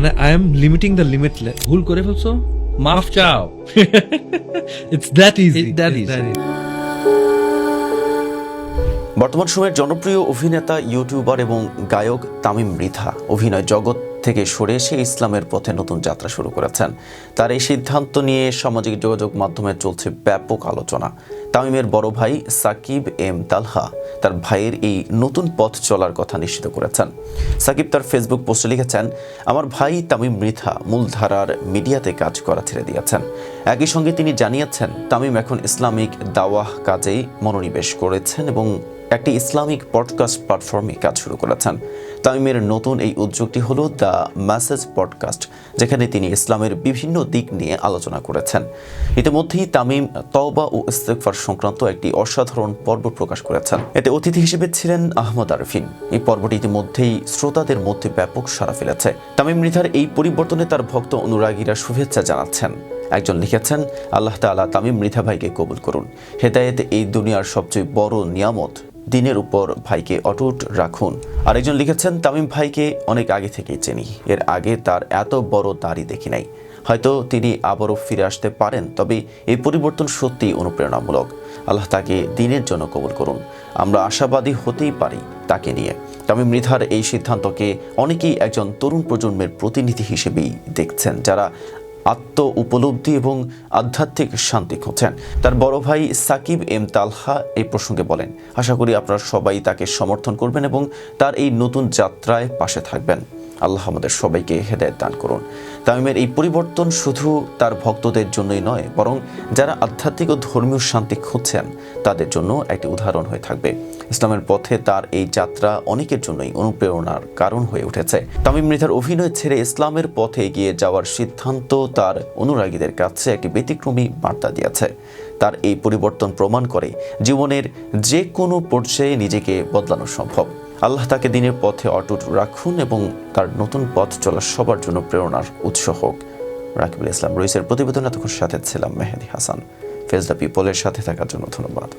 মানে I am limiting the limitless ভুল করে ফেলছো? মাফ চাও। It's that easy that that easy. বর্তমান সময়ের জনপ্রিয় অভিনেতা ইউটিউবার এবং গায়ক তামিম মৃধা অভিনয় জগৎ থেকে সরে এসে ইসলামের পথে নতুন যাত্রা শুরু করেছেন। তার এই সিদ্ধান্ত নিয়ে সামাজিক যোগাযোগ মাধ্যমে চলছে ব্যাপক আলোচনা। তামিমের বড় ভাই সাকিব এম তালহা তার ভাইয়ের এই নতুন পথ চলার কথা নিশ্চিত করেছেন। সাকিব তার ফেসবুক পোস্টে লিখেছেন, আমার ভাই তামিম মৃথা মূলধারার মিডিয়াতে কাজ করা ছেড়ে দিয়েছেন। একই সঙ্গে তিনি জানিয়েছেন, তামিম এখন ইসলামিক দাওয়াহ কাজেই মনোনিবেশ করেছেন এবং একটি ইসলামিক পডকাস্ট প্ল্যাটফর্মে কাজ শুরু করেছেন। তামিমের নতুন এই উদ্যোগটি হলো দ্য মেসেজ পডকাস্ট যেখানে তিনি ইসলামের বিভিন্ন দিক নিয়ে আলোচনা করেছেন। ইতিমধ্যেই তামিম তওবা ও ইস্তেকফার সংক্রান্ত একটি অসাধারণ পর্ব প্রকাশ করেছেন। এতে অতিথি হিসেবে ছিলেন আহমদ আরফিন। এই পর্বটি ইতিমধ্যেই শ্রোতাদের মধ্যে ব্যাপক সাড়া ফেলেছে। তামিম মৃধার এই পরিবর্তনে তার ভক্ত অনুরাগীরা শুভেচ্ছা জানাচ্ছেন। একজন লিখেছেন, আল্লাহ তাআলা তামিম মৃধা ভাইকে কবুল করুন। হেদায়েত এই দুনিয়ার সবচেয়ে বড় নিয়ামত। দিনের উপর ভাইকে অটুট রাখুন। আরেকজন লিখেছেন, তামিম ভাইকে অনেক আগে থেকেই চিনি। এর আগে তার এত বড় দাড়ি দেখি নাই। হয়তো তিনি আবারও ফিরে আসতে পারেন, তবে এই পরিবর্তন সত্যিই অনুপ্রেরণামূলক। আল্লাহ তাকে দিনের জন্য কবুল করুন। আমরা আশাবাদী হতেই পারি তাকে নিয়ে। তামিম মৃধার এই সিদ্ধান্তকে অনেকেই একজন তরুণ প্রজন্মের প্রতিনিধি হিসেবেই দেখছেন, যারা আত্ম উপলব্ধি এবং আধ্যাত্মিক শান্তি খুঁজছেন। তার বড় ভাই সাকিব এম তালহা এই প্রসঙ্গে বলেন, আশা করি আপনারা সবাই তাকে সমর্থন করবেন এবং তার এই নতুন যাত্রায় পাশে থাকবেন। আল্লাহ আমাদের সবাইকে হেদায়ত দান করুন। তামিমের এই পরিবর্তন শুধু তার ভক্তদের জন্যই নয়, বরং যারা আধ্যাত্মিক ও ধর্মীয় শান্তি খুঁজছেন, তাদের জন্য একটি উদাহরণ হয়ে থাকবে। ইসলামের পথে তার এই যাত্রা অনেকের জন্যই অনুপ্রেরণার কারণ হয়ে উঠেছে। তামিম মৃধার অভিনয় ছেড়ে ইসলামের পথে এগিয়ে যাওয়ার সিদ্ধান্ত তার অনুরাগীদের কাছে একটি ব্যতিক্রমী বার্তা দিয়েছে। তার এই পরিবর্তন প্রমাণ করে জীবনের যে কোনো পর্যায়ে নিজেকে বদলানো সম্ভব। আল্লাহ তাকে দিনের পথে অটুট রাখুন এবং তার নতুন পথ চলা সবার জন্য প্রেরণার উৎস হোক। রাকিবুল ইসলাম রইসের প্রতিবেদন এতক্ষণ সাথে ছিলাম মেহেদি হাসান। ফেজদা পিপলের সাথে থাকার জন্য ধন্যবাদ।